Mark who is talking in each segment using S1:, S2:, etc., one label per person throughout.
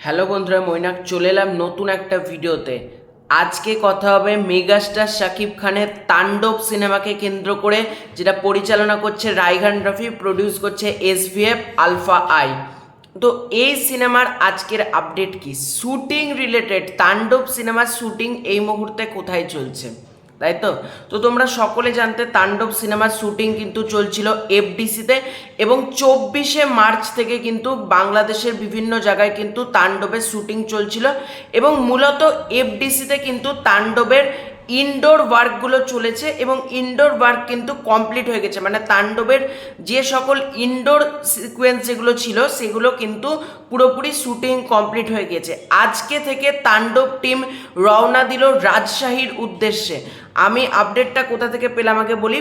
S1: Hello বন্ধুরা, মৈনাক চলে এলাম নতুন একটা ভিডিওতে। আজকে কথা হবে মেগাস্টার শাকিব খানের তাণ্ডব সিনেমাকে কেন্দ্র করে, যেটা পরিচালনা করছে রাইগান রফি প্রডিউস করছে এসভিএফ আলফা আই। তো এই সিনেমার আজকের আপডেট কি? শ্যুটিং রিলেটেড তাণ্ডব সিনেমার শ্যুটিং এই মুহূর্তে কোথায় চলছে? তাই তো? তো তোমরা সকলে জানতে তাণ্ডব সিনেমার শুটিং কিন্তু চলছিল এফডিসিতে এবং চব্বিশে মার্চ থেকে কিন্তু বাংলাদেশের বিভিন্ন জায়গায় কিন্তু তাণ্ডবের শুটিং চলছিল এবং মূলত এফডিসিতে কিন্তু তাণ্ডবের ইনডোর ওয়ার্কগুলো চলেছে এবং ইনডোর ওয়ার্ক কিন্তু কমপ্লিট হয়ে গেছে। মানে তাণ্ডবের যে সকল ইনডোর সিকোয়েন্স যেগুলো ছিল, সেগুলো কিন্তু পুরোপুরি শুটিং কমপ্লিট হয়ে গেছে। আজকে থেকে তাণ্ডব টিম রওনা দিল রাজশাহীর উদ্দেশ্যে। আমি আপডেটটা কোথা থেকে পেলাম আগে বলি?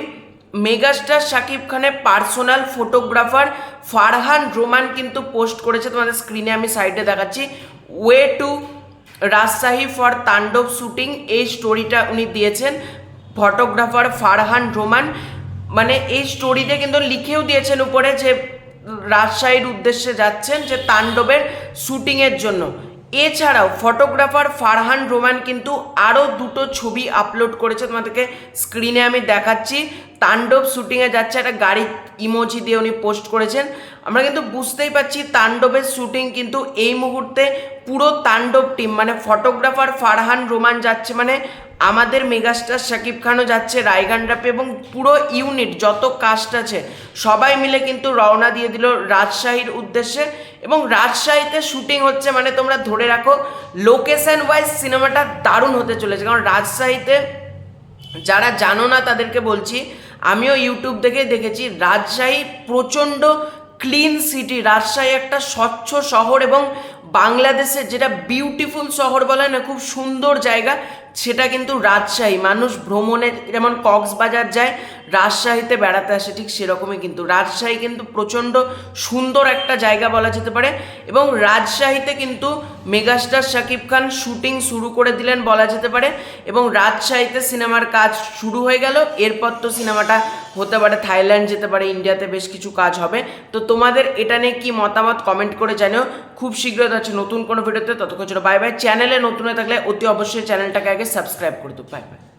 S1: মেগাস্টার শাকিব খানের পার্সোনাল ফটোগ্রাফার ফারহান রোমান কিন্তু পোস্ট করেছে। তোমাদের স্ক্রিনে আমি সাইডে দেখাচ্ছি। Way to Rajshahi for Tandav shooting এই স্টোরিটা উনি দিয়েছেন। ফটোগ্রাফার ফারহান রোমান মানে এই স্টোরিতে কিন্তু লিখেও দিয়েছেন উপরে যে রাজশাহীর উদ্দেশ্যে যাচ্ছেন যে তাণ্ডবের শুটিংয়ের জন্য। এছাড়াও ফটোগ্রাফার ফারহান রোমান কিন্তু আরও দুটো ছবি আপলোড করেছে, তোমাদেরকে স্ক্রিনে আমি দেখাচ্ছি। তাণ্ডব শুটিংয়ে যাচ্ছে একটা গাড়ি ইমোজি দিয়ে উনি পোস্ট করেছেন। আমরা কিন্তু বুঝতেই পারছি তাণ্ডবের শুটিং কিন্তু এই মুহূর্তে পুরো তাণ্ডব টিম মানে ফটোগ্রাফার ফারহান রোমান যাচ্ছে মানে আমাদের মেগাস্টার শাকিব খানও যাচ্ছে, রায়গান এবং পুরো ইউনিট যত কাস্ট আছে, সবাই মিলে কিন্তু রওনা দিয়ে দিল রাজশাহীর উদ্দেশ্যে। এবং রাজশাহীতে শুটিং হচ্ছে মানে তোমরা ধরে রাখো লোকেশন ওয়াইজ সিনেমাটা দারুণ হতে চলেছে। কারণ রাজশাহীতে যারা জানো না, তাদেরকে বলছি, আমিও ইউটিউব থেকে দেখেছি, রাজশাহী প্রচণ্ড ক্লিন সিটি রাজশাহী একটা স্বচ্ছ শহর এবং বাংলাদেশের যেটা বিউটিফুল শহর বলে না, খুব সুন্দর জায়গা, সেটা কিন্তু রাজশাহী। মানুষ ভ্রমণে যেমন কক্সবাজার যায়, রাজশাহীতে বেড়াতে আসে, ঠিক সেরকমই কিন্তু। রাজশাহী কিন্তু প্রচণ্ড সুন্দর একটা জায়গা বলা যেতে পারে এবং রাজশাহীতে কিন্তু মেগাস্টার শাকিব খান শুটিং শুরু করে দিলেন বলা যেতে পারে, এবং রাজশাহীতে সিনেমার কাজ শুরু হয়ে গেল। এরপর তো সিনেমাটা হতে পারে থাইল্যান্ড যেতে পারে, ইন্ডিয়াতে বেশ কিছু কাজ হবে। তো তোমাদের এটা নিয়ে কী মতামত কমেন্ট করে জানিও। খুব শীঘ্রই আছে নতুন কোনো ভিডিওতে, ততক্ষণ ছিল বাই বাই চ্যানেলে নতুন হয়ে থাকলে অতি অবশ্যই চ্যানেলটাকে আগে সাবস্ক্রাইব করে দেবো বাই বাই